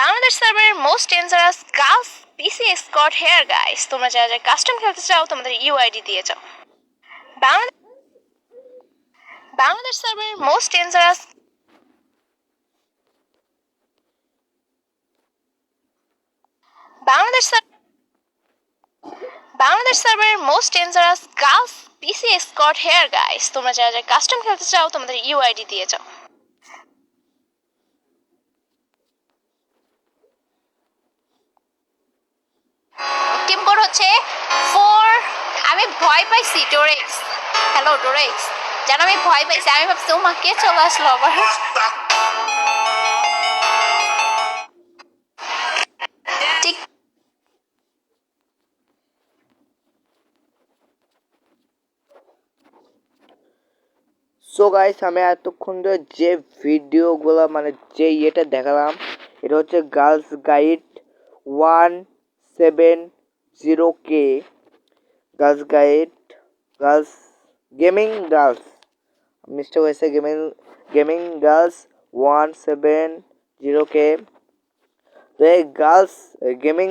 বাংলাদেশ সার্ভারের most dangerous girls PC Scott here guys তোমরা যারা যারা কাস্টম খেলতে চাও, তোমাদের ইউআইডি দিয়ে যাও। বাংলাদেশ সার্ভারের মোস্ট ডেঞ্জারাস বাংলাদেশ বাংলাদেশ সার্ভারের most dangerous girls PC Scott here guys তোমরা যারা যারা কাস্টম খেলতে চাও, তোমাদের ইউআইডি দিয়ে যাও। টিম কোড হচ্ছে ফোর আমি ভয় পাইছি ডোরেক্স হ্যালো ডোরেক্স যেন আমি ভয় পাইছি, আমি ভাবছি তোমাকে চলে আসলো আবার? সো গাইস আমি এতক্ষণ ধরে যে ভিডিওগুলো মানে যে ইয়েটা দেখালাম, এটা হচ্ছে girls guide one seven zero কে girls guide girls gaming girls mistake হয়েছে gaming gaming girls one seven zero কে তো এই গার্লস গেমিং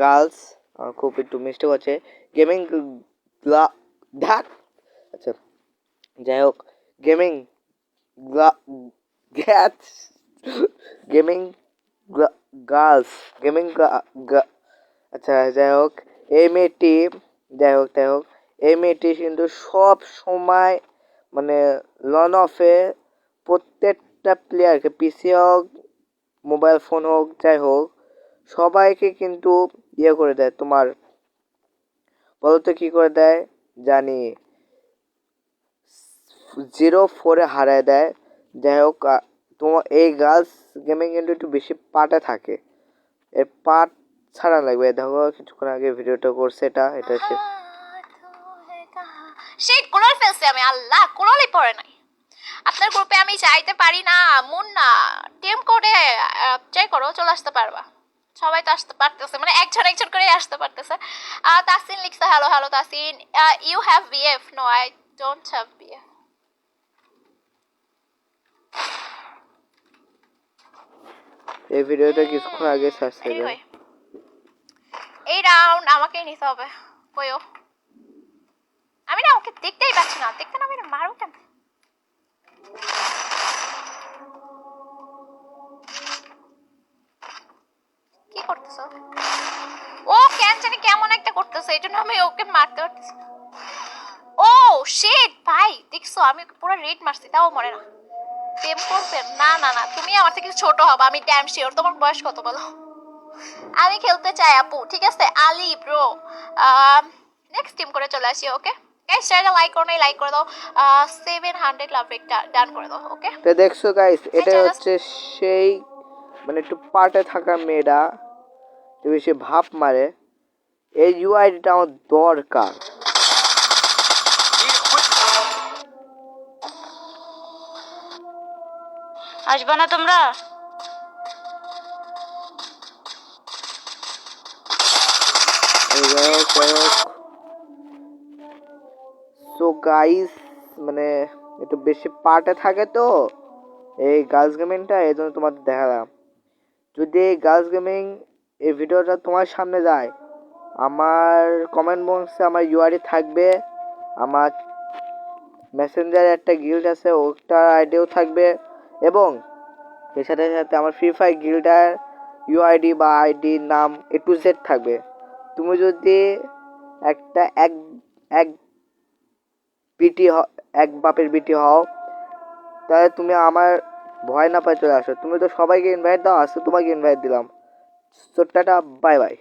গার্লস খুব একটু মিস্টেক হচ্ছে। গেমিং ঢাক আচ্ছা যাই হোক গেমিং গেমিং গার্লস গেমিং আচ্ছা যাই হোক এই মেয়েটি যাই হোক যাই হোক এই মেয়েটি কিন্তু সব সময় মানে লন অফে প্রত্যেকটা প্লেয়ারকে পিসি হোক মোবাইল ফোন হোক, যাই হোক, সবাইকে কিন্তু ইয়ে করে দেয়। তোমার বলো তো কী করে দেয়? জানি জিরো ফোরে হারায় দেয়। যাই হোক তোমার এই গার্লস গেমিং কিন্তু একটু বেশি পাটে থাকে। এর পাট ছাড়া লাগবে। দেখো কিছুক্ষণ আগে ভিডিওটা করছে এটা এটা হচ্ছে সেই কোলার ফেলছে আমি আল্লাহ কোলারই পড়ে নাই। আপনার গ্রুপে আমি যাইতে পারি না মন না। টিম করে ট্রাই করো চলে আসতে পারবা। সবাই তো আসতে পারতেছে মানে একজন একজন করে আসতে পারতেছে। তাসিন লিখছে hello hello Tasin. You have BF no I don't have BF এই ভিডিওটা কিছুক্ষণ আগে সার্চ করে এই রাউন্ড আমাকেই নিতে হবে। কইও আমি না ওকে দেখতেই পাচ্ছি না। দেখতে না আমি মারো কেন? কি করতেছো? ও, কেন জানি কেমন একটা করতেছে। এই জন্য আমি ওকে মারতে পারতেছি ও শিট ভাই, দেখছ, আমি ওকে পুরো রেড মারছি, তাও মরে না। প্রেম করবে? না না না, তুমি আমার থেকে ছোট হবে, আমি ড্যাম শিওর তোমার বয়স কত বলো? আমি খেলতে চাই আপু ঠিক আছে? আলি ব্রো নেক্সট টিম করে চলে আসি ওকে গাইস চ্যানেলটা লাইক করো নাই লাইক করে দাও। সেভেন হান্ড্রেড লাভ রেটটা ডান করে দাও ওকে তো দেখছ গাইস এটা হচ্ছে সেই মানে একটু পাটে থাকা বেশি ভাব মারে। এই ইউআইডিটা আমার দরকার। আসবে না তোমরা? সো গাইস মানে একটু বেশি পার্টে থাকে তো, এই গার্লস গেমিংটা এই জন্য তোমাদের দেখালাম। যদি এই গার্লস গেমিং এই ভিডিওটা তোমার সামনে যায়, আমার কমেন্ট বক্সে আমার ইউআরই থাকবে, আমার মেসেঞ্জারে একটা গিল্ড আছে, ওটার আইডিও থাকবে, এবং এর সাথে সাথে আমার ফ্রি ফায়ার গিল্ডার ইউআইডি বা আইডি নাম এ টু জেড থাকবে। তুমি যদি একটা এক এক বিটি এক বাপের বিটি হও, তাহলে তুমি আমার ভয় না পায় চলে আসো। তুমি তো সবাইকে ইনভাইট দাও, আজকে তোমাকে ইনভাইট দিলাম। Tata bye bye